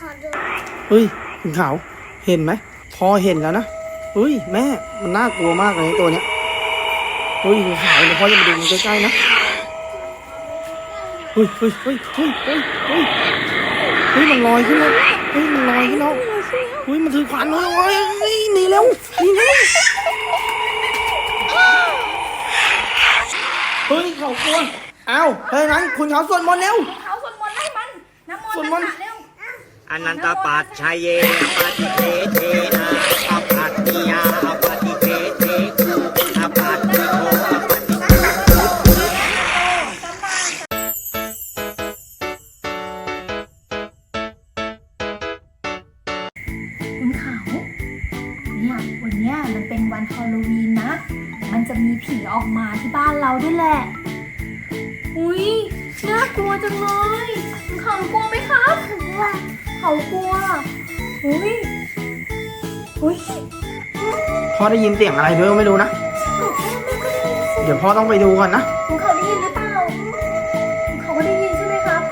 ขอดูเฮ้ยคุณขาวเห็นไหมพอเห็นแล้วนะเฮ้ยแม่มันน่ากลัวมากเลยตัวเนี้ยเฮ้ยคุณขาวเดี๋ยวพ่อจะมาดูมันใกล้ๆนะเฮ้ยเฮ้ยเฮ้ยเฮ้ยเฮ้ยเฮ้ยเฮ้ยมันลอยขึ้นแล้วเฮ้ยมันลอยขึ้นแล้วเฮ้ยมันถือขวานเลยโอ้ยเฮ้ยหนีเร็วหนีเร็วเฮ้ยเขากลัวเอ้าเฮ้ยนั้นคุณขาวสวดมนต์เร็ว เขาสวดมนต์ให้มันน้ำมนต์สวดมนต์ตัสสะเร็ว อนันตปัจชัยเยปฏิเทเทนะอปัตติยาอปฏิเทเทคืออปัตติโกอปฏิคุณเขาเนี่ยวันเนี้ยมันเป็นวันฮอลโลวีนนะ มันจะมีผีออกมาที่บ้านเราด้วยแหละ อุ้ยน่ากลัวจังเลยคุณเขากลัวไหมครับว่า เขากลัวอุ้ยอุ้ยพ่อได้ยินเสียงอะไรด้วยก็ไม่รู้นะ เดี๋ยวพ่อต้องไปดูก่อนนะคุณเขาได้ยินหรือเปล่าคุณเขาก็ได้ยินใช่ไหมครับ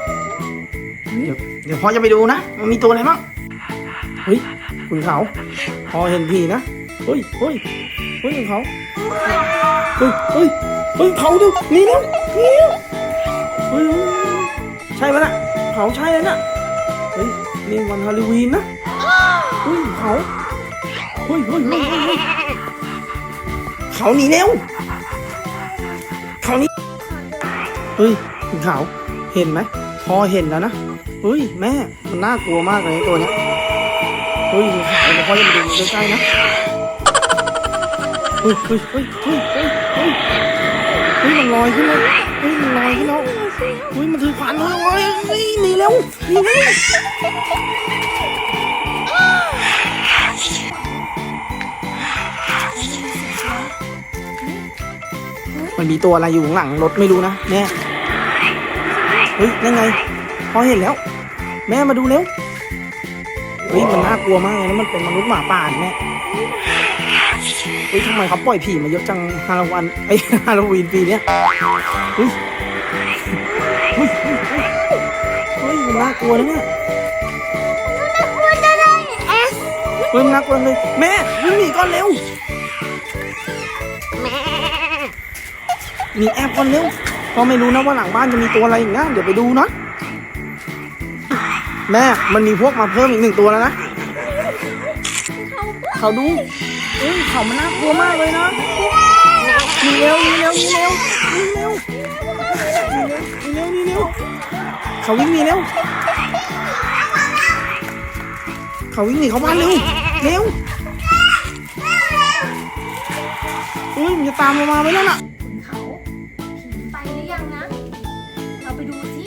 อุ๊ยเดี๋ยวเดี๋ยวพ่อจะไปดูนะ มันมีตัวอะไรบ้างเฮ้ยคุณเขาพอเห็นผีนะเฮ้ยเฮ้ยเฮ้ยคุณเขาเฮ้ยเฮ้ยเฮ้ยเขาดูหนี่แล้วหนี่แล้วเฮ้ยเฮ้ยเฮ้ยใช่ปะน่ะเขาใช่เลยน่ะเฮ้ยนี่วันฮาโลวีนนะเฮ้ยเขาเฮ้ยเฮ้ยเฮ้ยเขาหนีเร็วเขาหนีเฮ้ยคุณเขาเห็นไหมพอเห็นแล้วนะเฮ้ยแม่มันน่ากลัวมากเลยตัวเนี้ยเฮ้ยคุณขาวเดี๋ยวพ่อจะมาดูใกล้ๆนะเฮ้ยเฮ้ยเฮ้ยเฮ้ยเฮ้ย เฮ้ยมันลอยขึ้นแล้วเฮ้ยมันลอยขึ้นแล้วเฮ้ยมันถือขวานเลยโอ้ยเฮ้ยหนีเร็วหนีเร็วมันมีตัวอะไรอยู่ข้างหลังรถไม่รู้นะแม่เฮ้ยนั่นไง พอเห็นแล้ว แม่มาดูเร็วเฮ้ยมันน่ากลัวมากเลยนะมันเป็นมนุษย์หมาป่าแม่ เฮ้ยทำไมเขาปล่อยผีมาเยอะจังฮาโลวันไอฮาโลวีนปีเนี้ยเฮ้ยเฮ้ยเฮ้ยมันน่ากลัวนะเนี่ยเลยเอสเฮ้ยมันน่ากลัวเลยแม่วิ่งหนีก่อนเร็วแม่หนีแอบก่อนเร็วเพราะไม่รู้นะว่าหลังบ้านจะมีตัวอะไรอีกนะเดี๋ยวไปดูนะแม่มันมีพวกมาเพิ่มอีกหนึ่งตัวแล้วนะเขาดู เอ้ยเขามันน่ากลัวมากเลยนะหนีเร็วหนีเร็วหนีเร็วหนีเร็วหนีเร็วหนีเร็วเขาวิ่งหนีเร็วเขาวิ่งหนีเข้าบ้านเร็วเร็วเฮ้ยมันจะตามเรามาไหมนั่นน่ะคุณเขาผีไปหรือยังนะ เราไปดูสิ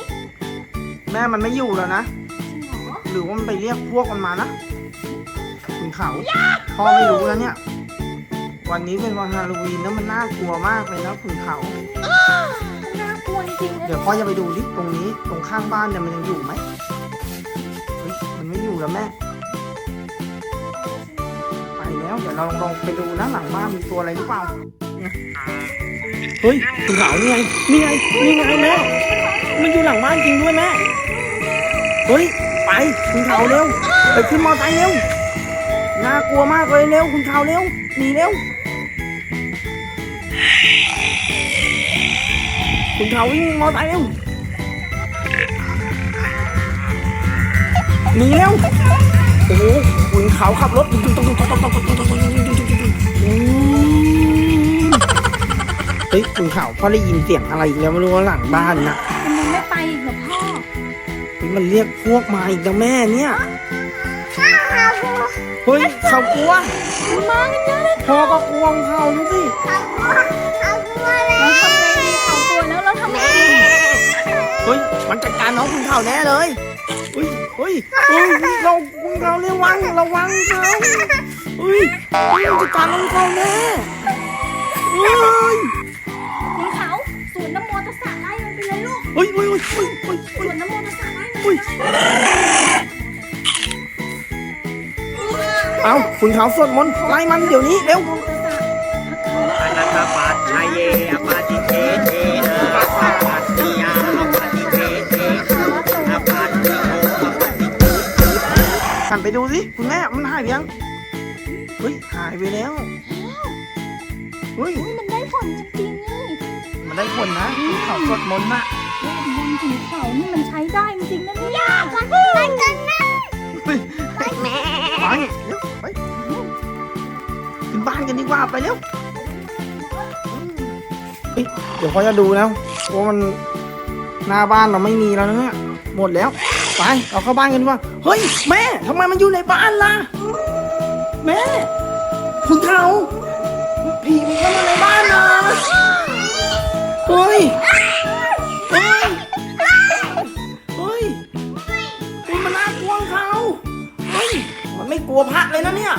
แม่มันไม่อยู่แล้วนะจริงเหรอ หรือว่ามันไปเรียกพวกมันมานะคุณ เขาพ่อไม่รู้แล้วเนี่ย วันนี้เป็นวันฮาโลวีนแล้วมันน่ากลัวมากเลยนะคุณเขาน่ากลัวจริงๆนะเดี๋ยวพ่อจะไปดูดิตรงนี้ตรงข้างบ้านเนี่ยมันยังอยู่ไหมเฮ้ยมันไม่อยู่แล้วแม่ ไปแล้วเดี๋ยวเราลองไปดูนะหลังบ้านมีตัวอะไรหรือเปล่าเฮ้ยคุณเขานี่ไงนี่ไงนี่ไงแม่มันอยู่หลังบ้านจริงด้วยแม่เฮ้ยไปคุณเขาเร็วไปขึ้นมอเตอร์ไซค์เร็ว น่ากลัวมากเลยเร็วคุณเขาวเร็วหนีเร็วคุณเขาวิ่งมอเตอร์ไซค์เร็วหนีเร็วโอ้โหคุณเขาวขับรถเฮ้ยคุณเขาวพ่อได้ยินเสียงอะไรอีกแล้วไม่รู้ว่าหลังบ้านนะมันยังไม่ไปอีกเหรอพ่อมันเรียกพวกมาอีกแล้วแม่เนี่ย เฮ้ยเขากลัวมากันเยอะเลยพ่อก็กลัวของเขาดูสิเขากลัวเขากลัวแล้เราวทำไงดีเขากลัวแล้วเราทำไงดีเฮ้ยมันจัดการน้องคุณเขาแน่เลยเฮ้ยเฮ้ยเฮ้ยเราคุณเขาระวังระวังเขาเฮ้ยเฮ้ยมันจัดการน้องเขาแน่เฮ้ยคุณเขาสูนน้ำโมตัสสะไล่มันไปเลยลูกเฮ้ยเฮ้ยเฮ้ยเฮ้ยเฮ้ยสูนน้ำโมตัสสะไล่มันไปเฮ้ยเลย คุณเขาสวดมนต์ไล่มันเดี๋ยวนี้เร็วอนันตปัจชัยเยอปฏิเทเทนะปัตติยาอปฏิเทเทคืออปัตติโกอปฏิหันไปดูสิคุณแม่มันหายไปยังเฮ้ยหายไปแล้วเฮ้ยอุ้ยมันได้ผลจริงๆนี่มันได้ผลนะคุณเขาสวดมนต์น่ะเวทมนต์ของเขานี่มันใช้ได้จริงๆนะเนี่ย มันมันกันนะ เฮ้ยแม่ ไปเร็วไปขึ้นบ้าน กันดีกว่าไปเร็วเฮ้ยเดี๋ยวเขาจะดูแล้วว่ามันหน้าบ้านเราไม่มีแล้วนะเนี่ยหมดแล้ว ไปเราเข้าบ้านกันดีกว่าเฮ้ยแม่ทำไมมันอยู่ในบ้านล่ะ แม่คุณเขาผีมันเข้ามาในบ้านนะเฮ้ยเฮ้ยเฮ้ยคุณมันน่ากลัวเขาเฮ้ยมันไม่กลัวพระเลยนะเนี่ย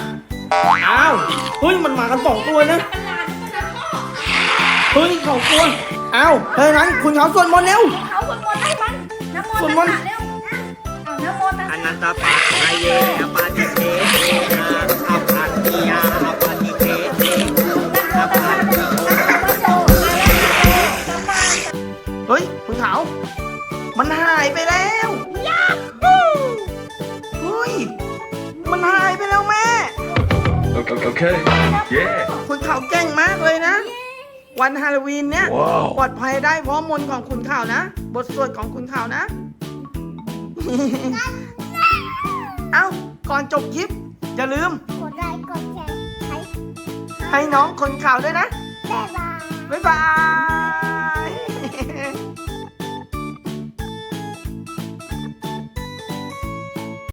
อ้าว เฮ้ย มันมากันสองตัวนะเฮ้ยสองตัวอ้าวเฮ้ยงั้นคุณเขาสวดมนต์เร็ว เขาสวดมนต์ให้มันน้ำมนสวดต์มนต์นะเร็วเอาน้ำมนต์นะ อนันตปัจชัยเยอปาติเทเทนะอภัตติยา Okay. okay. Yeah. คุณเขาเก่งมากเลยนะ วันฮาโลวีนเนี่ย ว้าว ปลอดภัยได้เพราะมนต์ของคุณข่าวนะ บทสวดของคุณข่าวนะ เอ้า ก่อนจบคลิป อย่าลืม กดไลค์กดแชร์ให้ให้น้องคนข่าวด้วยนะบ๊ายบาย บ๊ายบาย